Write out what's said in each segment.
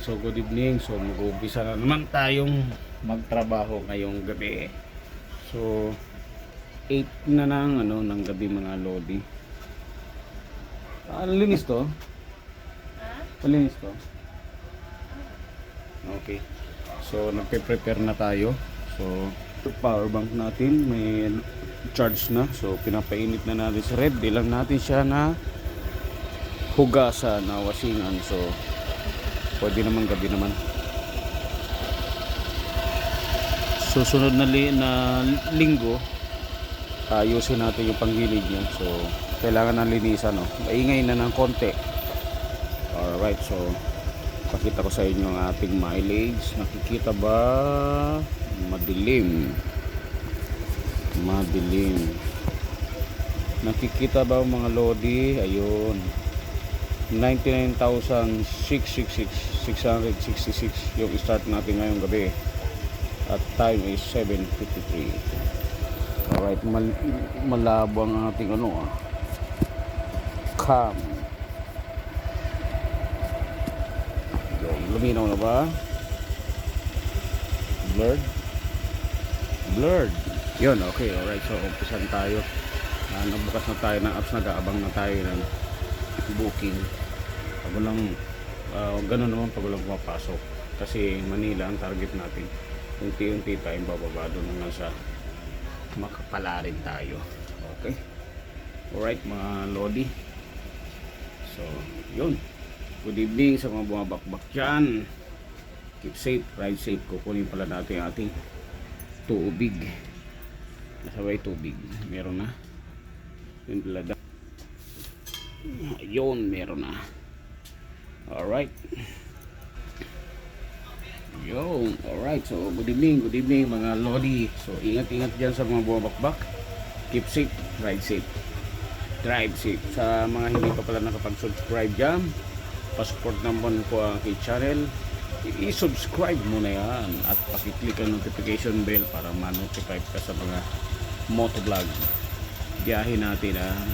so good evening. So mag-uumpisa na naman tayong magtrabaho ngayong gabi. So 8 na ng ano ng gabi mga lodi. Ah, linis to? Malinis to? Okay. So nagpe-prepare na tayo. So power bank natin may charge na. So pinapainit na natin sa red. Di lang natin siya na hugasan na wasingan. So pwede naman gabi naman. Susunod na, li- na linggo ayusin natin yung panggilid niya. So kailangan ng linisan no. Maingay na ng konti. Alright, so pakita ko sa inyo ang ating mileage. Nakikita ba? Madilim. Madilim. Nakikita ba mga lodi? Ayun. 99,666 666 yung start natin ngayong gabi. At time is 7.53. Alright, mal malabo ang ating ano ah. Yung luminaw na ba? Blurred? Blurred. Yun, okay. Alright, so umpisan tayo. Uh, nagbukas na tayo ng apps, nag-aabang na tayo ng booking. Pag walang, uh, ganun naman pag walang pumapasok. Kasi Manila ang target natin. Unti-unti tayong bababa doon hanggang sa makapala rin tayo. Okay? Alright, mga lodi. So, yun. Good evening sa mga bumabakbak dyan. Keep safe, ride safe. Kukunin pala natin ang ating tubig. Nasabay tubig. Meron na. Yun pala Yun, meron na. Alright. Yun, alright. So, good evening, good evening mga lodi. So, ingat-ingat dyan sa mga bumabakbak. Keep safe, ride safe. Drive safe. Sa mga hindi pa pala nakapag-subscribe dyan, pa-support naman po ang aking channel. I-subscribe mo na yan at pakiclick ang notification bell para ma-notify ka sa mga motovlog. Biyahe natin ang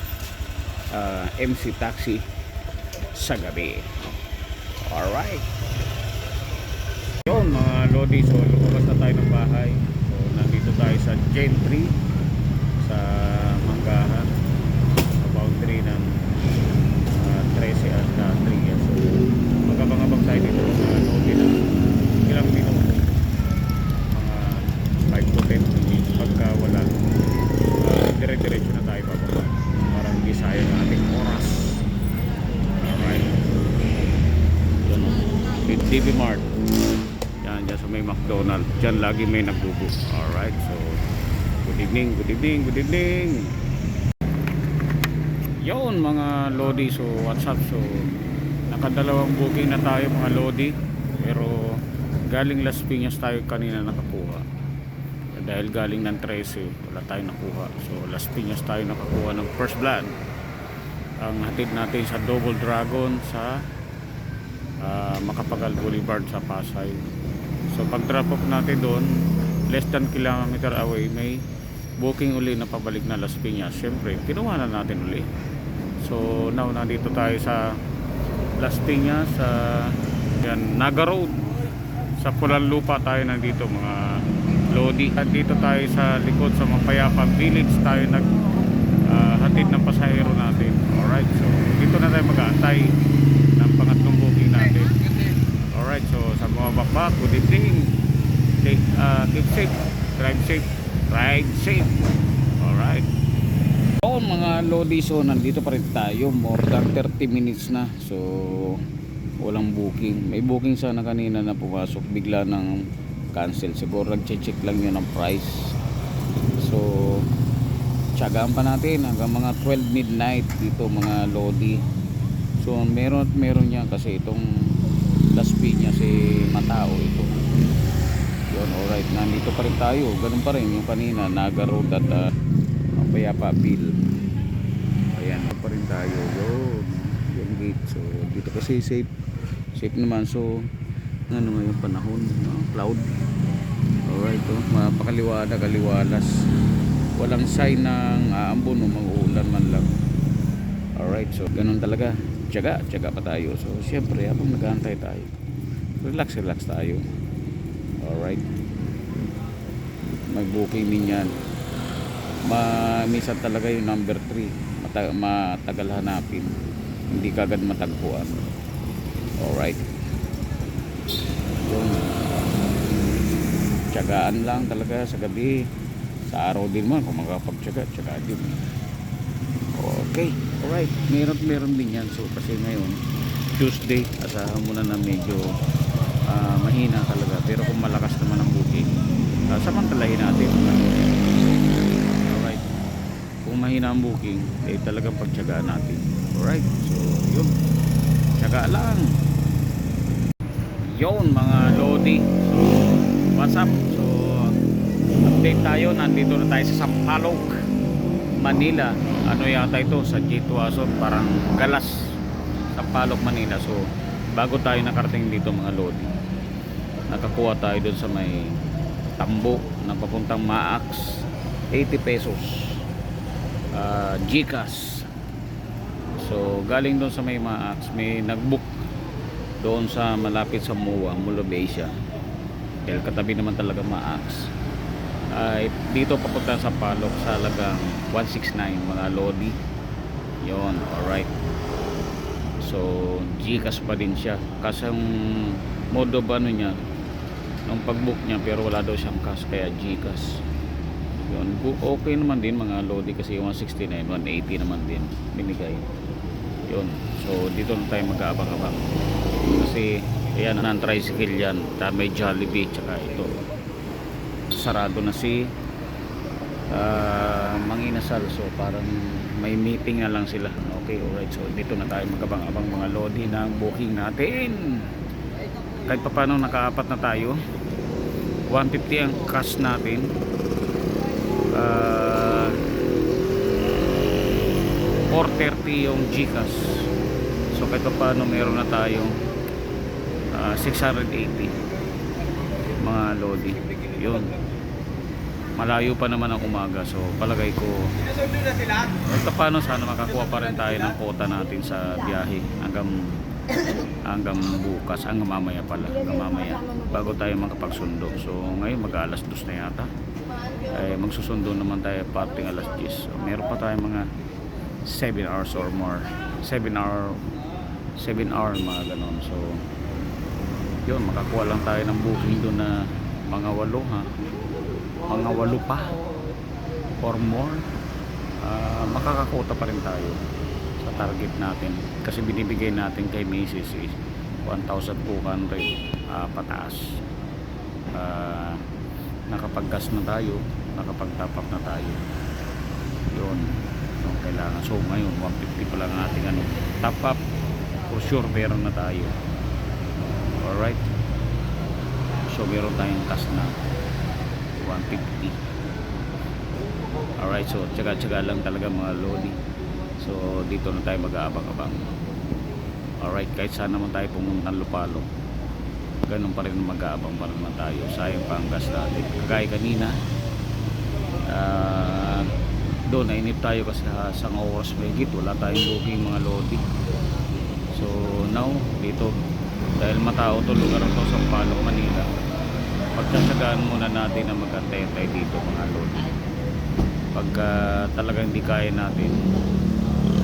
ah, MC Taxi sa gabi. Alright. Yun mga Lodi, so lumabas na tayo ng bahay. So nandito tayo sa Gen 3 sa Manggahan. Sa boundary ng uh, 13 at uh, 3 years. So magkabang-abang tayo dito mga Lodi na ilang minuto. Mga 5 to 10 minutes pagka wala. Uh, dire-diretso na tayo bababa. Para hindi sayang ang ating oras. Alright. Yun o. With DB Mart. Yan, dyan sa may McDonald. Dyan lagi may nagbubo. Alright, so good evening, good evening, good evening. Yon mga Lodi, so what's up? So nakadalawang booking na tayo mga Lodi. Pero galing Las Piñas tayo kanina nakakuha. Dahil galing ng 13, wala tayong nakuha. So Las Piñas tayo nakakuha ng first blood. Ang hatid natin sa Double Dragon sa ah, Makapagal Boulevard sa Pasay. So pag drop off natin doon, less than kilometer away, may booking uli na pabalik na Las Piñas. Siyempre, kinuha na natin uli. So now nandito tayo sa Las Piñas sa yan, Naga Road. Sa Pulan Lupa tayo nandito mga Lodi. At dito tayo sa likod sa Mapayapa Village tayo nag ah, hatid ng pasahero natin. Alright, so dito na tayo mag-aantay ng pangatlong booking natin. Alright, so bakbak, good evening. Take, uh, keep safe, drive safe, ride safe. Alright. Oo mga Lodi, so nandito pa rin tayo. More than 30 minutes na. So, walang booking. May booking sana kanina na pumasok. Bigla nang cancel. Siguro nag-check lang yun ang price. So, tsagaan pa natin hanggang mga 12 midnight dito mga Lodi. So, meron at meron yan kasi itong Las Piñas eh matao ito. Yun, alright. Nandito pa rin tayo. Ganun pa rin yung kanina. Naga Road at uh, Payapa Bill. Ayan, pa rin tayo. Yun. Yung gate. So, dito kasi safe. Safe naman. So, ano nga yung panahon. no? Cloud. Alright, oh. Mapakaliwala, kaliwalas. Walang sign ng aambon o mag-uulan man lang. Alright, so ganun talaga. Tiyaga, tiyaga pa tayo. So, syempre, habang nag-aantay tayo. Relax relax tayo. Alright. May booking din yan. Ma minsan talaga yung number 3 mata matagal hanapin. Hindi kagad matagpuan. Alright. Yun. Tiyagaan lang talaga sa gabi. Sa araw din man kung makapagtyaga tyaga din okay. Alright. Meron meron din yan. So kasi ngayon Tuesday asahan muna na medyo ah, mahina talaga. Pero kung malakas naman ang booking uh, samantalahin natin alright. Kung mahina ang booking eh talagang pagtyagaan natin. Alright. So yun. Tyaga lang. Yun mga Lodi. So what's up? So update tayo. Nandito na tayo sa Sampaloc Manila. Ano yata ito? Sa G2 Ason parang galas. Sampaloc Manila. So bago tayo nakarating dito mga Lodi nakakuha tayo doon sa may tambo na papuntang Maax 80 pesos. Uh, Gcash. So galing doon sa may Maax may nagbook doon sa malapit sa MUA Molobesia dahil katabi naman talaga Maax ay dito papunta sa Palok sa halagang 169 mga Lodi. Yon alright so Gcash pa din siya. Kasi ang modo ba ano niya nung pagbook niya pero wala daw siyang cash kaya Gcash. Yun okay naman din mga Lodi kasi 169 180 naman din binigay. Yun so dito na tayo mag-aabang-abang. Kasi ayan ang tricycle yan may Jollibee tsaka ito. Sarado na si uh, Manginasal so parang may meeting na lang sila. Okay alright. So dito na tayo magabang-abang mga lodi ng booking natin. Kahit pa paano nakaapat na tayo. 150 ang cash natin. Uh, 430 yung Gcash. So kahit pa paano meron na tayong uh, 680 mga lodi. Yun malayo pa naman ang umaga so palagay ko kahit pa paano sana makakuha pa rin tayo ng kota natin sa biyahe hanggang hanggang bukas hanggang mamaya pala hanggang mamaya bago tayo makapagsundo. So ngayon mag alas dos na yata. Ay magsusundo naman tayo parting alas 10 so, meron pa tayo mga 7 hours or more. 7 hour 7 hour mga ganon. So yun makakuha lang tayo ng booking doon na mga walo ha mga walo pa. Or more. Uh, makakakota pa rin tayo sa target natin. Kasi binibigay natin kay Macy's is 1,200 uh, pataas. Uh, nakapag-gas na tayo nakapag-top up na tayo. Yun. So, kailangan. So ngayon 150 pa lang ang ating ano top up. For sure meron na tayo. Alright. So meron tayong cash na 150 alright so tsaga tsaga lang talaga mga lodi. So dito na tayo mag-aabang-abang. Alright kahit saan naman tayo pumuntang lupalo ganun pa rin mag-aabang pa naman tayo. Sayang pa ang gas natin. Kagaya kanina uh, doon nainip tayo kasi sa oras may higit wala tayong booking mga lodi. So now dito. Dahil matao to lugar to sa Palok Manila pagtsatsagaan muna natin na magkantay-antay dito mga lodi pagka talagang hindi kaya natin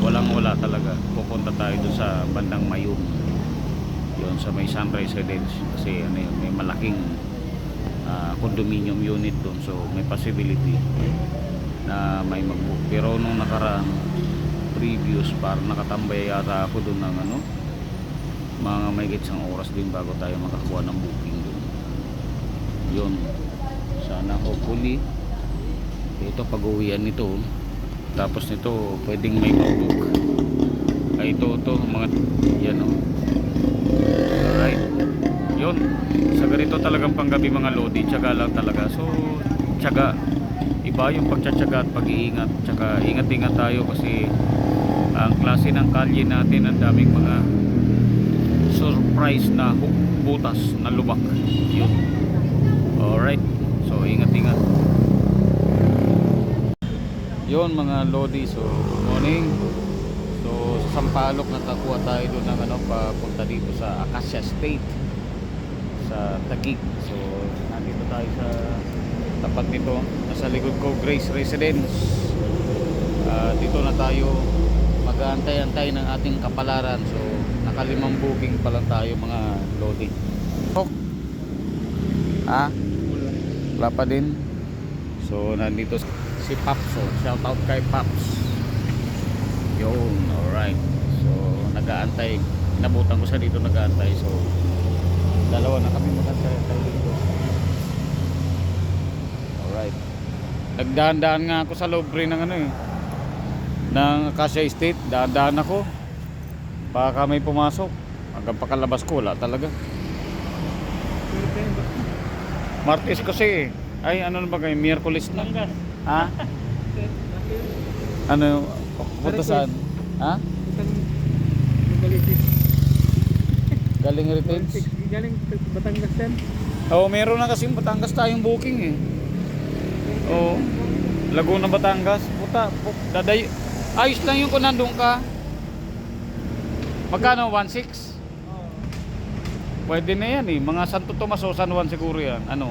walang wala talaga. Pupunta tayo doon sa bandang Mayum. Yun sa may Sunrise Residence. Kasi ano yun, may malaking ah, condominium unit doon so may possibility na may magbook pero nung nakaraan previous parang nakatambay yata ako doon ng ano mga may isang oras din bago tayo makakuha ng booking yun. Sana hopefully ito pag uwian nito. Tapos nito pwedeng may mag-book ay ito ito mga yan o alright. Yun. Sa ganito talagang panggabi mga lodi tsaga lang talaga. So tsaga iba yung pagtsatsaga at pag-iingat. Tsaka ingat-ingat tayo kasi ang klase ng kalye natin ang daming mga surprise na butas na lubak. Yun alright so ingat-ingat yun mga lodi so good morning so sa Sampaloc nakakuha tayo doon ng ano papunta dito sa Acacia State sa Taguig. So, nandito tayo sa tapat nito. Nasa likod ko, Grace Residence. Ah, dito na tayo mag-aantay-antay ng ating kapalaran. So, nakalimang booking pa lang tayo mga lodi. Oh. Ha? Wala pa din. So, nandito si Paps. So, shout out kay Paps. Yun, alright. So, nag-aantay. Inabutan ko siya dito nag-aantay. So, dalawa na kami mag-aantay dito. Alright. Nagdaan-daan nga ako sa lobre ng ano eh. Ng Acacia Estate. Daan-daan ako. Baka may pumasok. Hanggang pakalabas ko, wala talaga. Martes kasi. Ay, ano na ba kayo? Miyerkules na. Ha? Ano? Punta saan? Ha? Galing Heritage? Galing Batangas yan. Oo, meron na kasing Batangas tayong booking eh. Oo. Laguna, Batangas. Puta, pu- daday. Ayos lang yung kung nandun ka. Magkano? 1.6? Pwede na yan eh. Mga Santo Tomas o San Juan siguro yan. Ano?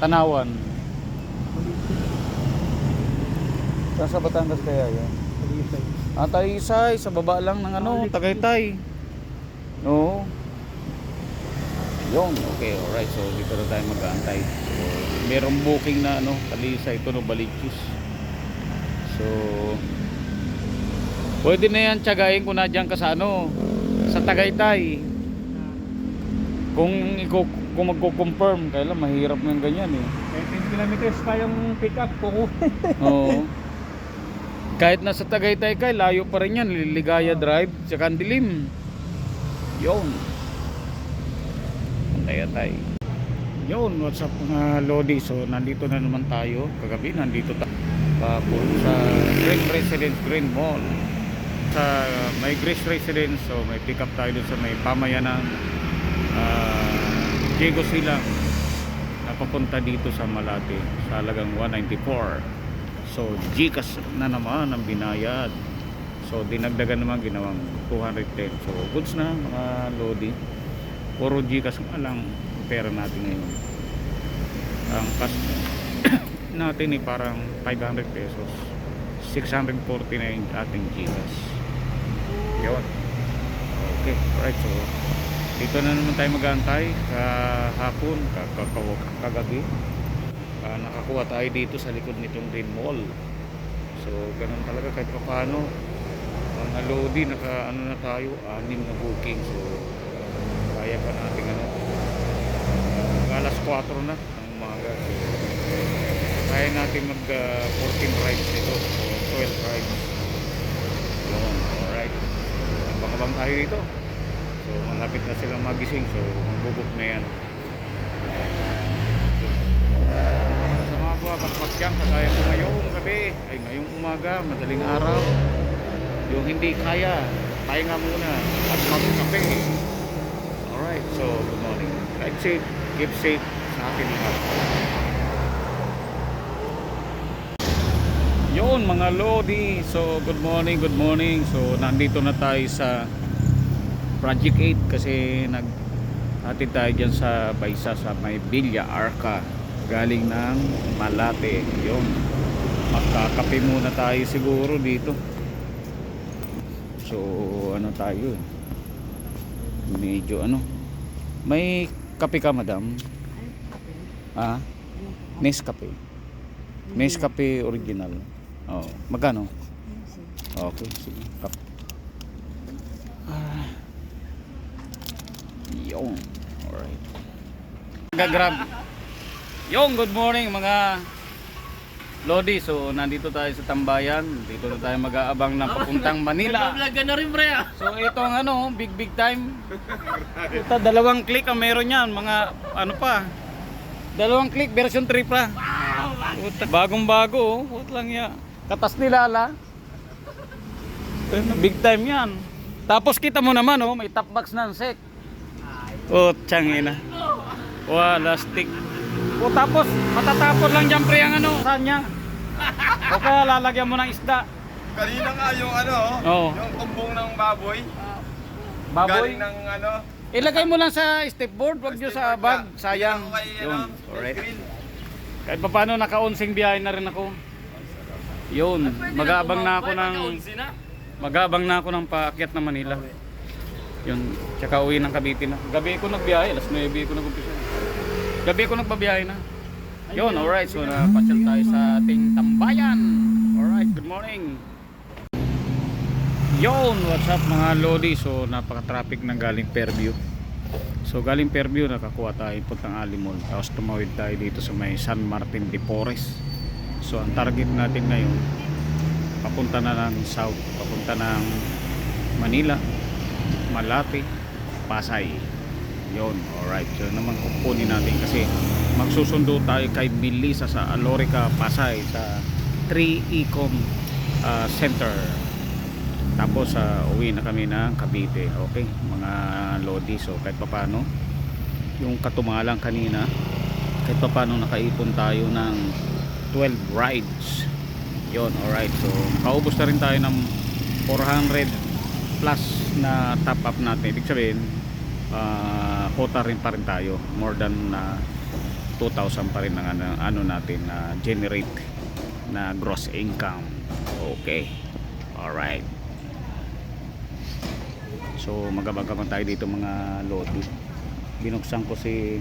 Tanawan. Saan sa Batangas kaya yan? Ah, Talisay. Sa baba lang ng ano, Tagaytay. Oo. Yung, okay, alright. So, dito na tayo mag-aantay. So, merong booking na ano, Talisay. Ito no, Balichus. So, pwede na yan tiyagain kung nadyan ka sa ano, sa Tagaytay. Kung, iko, kung magko-confirm, kailan mahirap yung ganyan eh. 10 kilometers pa yung pick up ko. Oo. Kahit nasa Tagaytay ka, layo pa rin yan. Liligaya Drive, sa Kandilim. Yun. Antay-antay. Yun, what's up mga Lodi? So, nandito na naman tayo. Kagabi, nandito tayo. Tapos sa Green Residence Green Mall. Sa may Grace Residence, so may pick up tayo sa may pamayanan. Uh, Diego Silang napapunta dito sa Malate sa halagang 194 so Gcash na naman ang binayad. So dinagdagan naman ginawang 210 so goods na mga Lodi. Puro Gcash nga lang ang pera natin ngayon. Ang cash natin ay parang 500 pesos. 649 ating Gcash. Yun. Okay alright so dito na naman tayo mag-aantay kahapon, kagabi. Ah, nakakuha tayo dito sa likod nitong Green Mall. So, ganun talaga kahit pa paano. Mga Lodi, naka ano na tayo, anim na booking. So, kaya pa natin ano. Alas 4 na ng umaga. So, kaya natin mag ah, 14 rides nito o 12 rides. Yun, alright. Abang-abang tayo dito. So malapit na silang magising so magbubuk na yan. Sa mga buwakakpak dyan kagaya ko ngayong gabi ay ngayong umaga, madaling araw. Yung hindi kaya, pahinga muna at magkape. Alright, so good morning. Ride safe, keep safe sa atin lahat. Yun mga Lodi. So good morning, good morning. So nandito na tayo sa Project 8 kasi nag hatid tayo dyan sa Baysa sa may Villa Arca. Galing ng Malate yun. Magkakape muna tayo siguro dito. So ano tayo eh. medyo ano. May kape ka madam? Ah? Nescafe. Nescafe original. Oh magkano? Okay sige. Kape Ah. Yung. Alright. Gagrab. Yung, good morning mga Lodi. So, nandito tayo sa Tambayan. Dito na tayo mag-aabang ng papuntang Manila. Vlog ka na rin, pre. ah. So, ito ang ano, big big time. Ito, dalawang click ang meron yan. Mga, ano pa. Dalawang click, version 3 pa. Puta, Bagong bago, oh. Puta lang yan. Katas nilala. Big time yan. Tapos kita mo naman, oh, may top box ng sec. Oh, tiyangina. Wala stick. O tapos, matatapon lang dyan pre ang ano, saan niya? O kaya lalagyan mo ng isda. Kanina nga yung ano, Oo. yung tumbong ng baboy. Baboy. Galing ng ano, Ilagay mo lang sa stepboard, wag nyo sa bag. Sayang. Yun. Alright. Kahit pa paano naka-onsing biyahe na rin ako. Yun. Mag-aabang na ako ng mag-aabang na ako ng paakyat na Manila. Yun. Tsaka uwi ng Cavite na. Gabi ko nagbiyahe. Alas 9 ko nag-umpisa. Gabi ko nagbabiyahe na. Yun. Alright. So napasyal tayo sa ating tambayan. Alright. Good morning. Yon, what's up mga Lodi? So napaka-traffic ng galing Fairview. So galing Fairview nakakuha tayo puntang Alimol. Tapos tumawid tayo dito sa may San Martin de Porres. So ang target natin ngayon papunta na ng south, papunta ng Manila, Malate, Pasay. Yon, alright. So naman kukunin natin kasi magsusundo tayo kay Bilisa sa Alorica, Pasay sa 3 Ecom ah, Center. Tapos sa uwi na kami ng Cavite. Okay, mga lodi. So kahit papano yung katumalang kanina kahit papano nakaipon tayo ng 12 rides. Yon, alright. So kaubos na rin tayo ng 400 plus na top up natin. Ibig sabihin, ah quota rin pa rin tayo. More than na 2,000 pa rin ang ano, ano natin na generate na gross income. Okay. Alright. So magabagaman tayo dito mga lodi. Binuksan ko si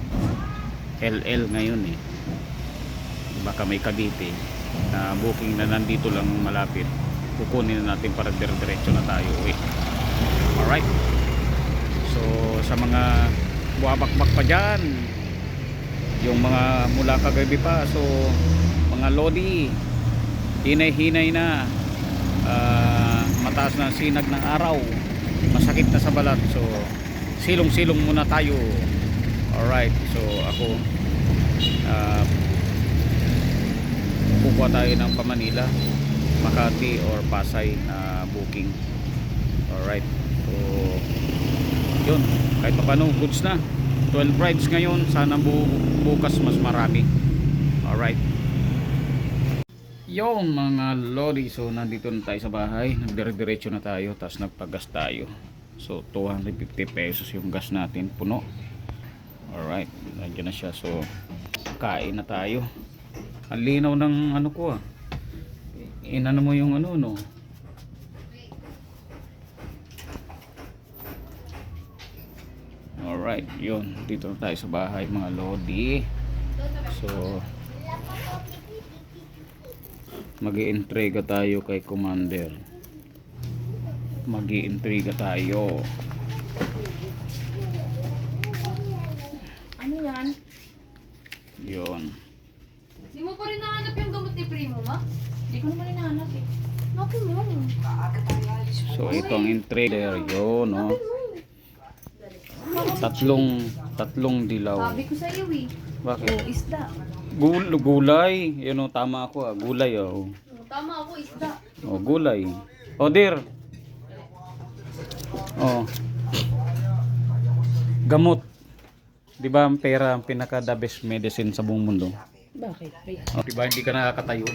LL ngayon eh. Baka may Cavite na booking na nandito lang malapit. Kukunin na natin para dire-diretso na tayo uwi. Alright. So sa mga buwabakbak pa dyan, yung mga mula kagabi pa, so mga lodi, hinay-hinay na, Ah, mataas na sinag ng araw, masakit na sa balat, so silong-silong muna tayo. Alright, so ako, ah, kukuha tayo ng Pamanila, Makati or Pasay na booking. Alright, so yun, kahit pa goods na. 12 rides ngayon, sana bu bukas mas marami. Alright. Yung mga lodi, so nandito na tayo sa bahay, nagdire-diretso na tayo, tapos nagpagas tayo. So 250 pesos yung gas natin, puno. Alright, nandiyan na siya. So kain na tayo. Ang linaw ng ano ko ah. Inano mo yung ano no. Alright, yun. Dito na tayo sa bahay mga lodi. So, mag iintriga tayo kay Commander. mag iintriga tayo. Ano yan? Yun. Di mo pa rin nahanap yung gamot ni Primo, ma? Hindi ko naman hinahanap eh. Napin mo. So, ito ang intriga. Yun, no. Tatlong, tatlong dilaw. Sabi ko sa iyo eh. Bakit? O, isda. Gul gulay. Yun, oh, tama ako ah. Gulay, oh. O, tama ako, isda. Oh, gulay. Oh, dear. Oh. Gamot. 'Di ba ang pera ang pinaka the best medicine sa buong mundo? Bakit? Oh, 'di ba hindi ka nakakatayo?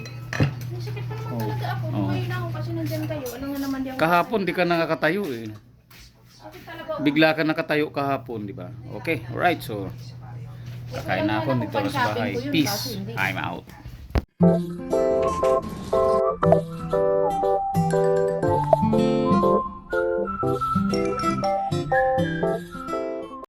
may sakit pa naman talaga ako. Bumayin ako kasi nandyan kayo. Alam nga naman di ako. Kahapon di ka nakakatayo eh. Bigla ka nakatayo kahapon, 'di ba? Okay, alright. So kakain na ako dito na sa bahay. Peace. I'm out.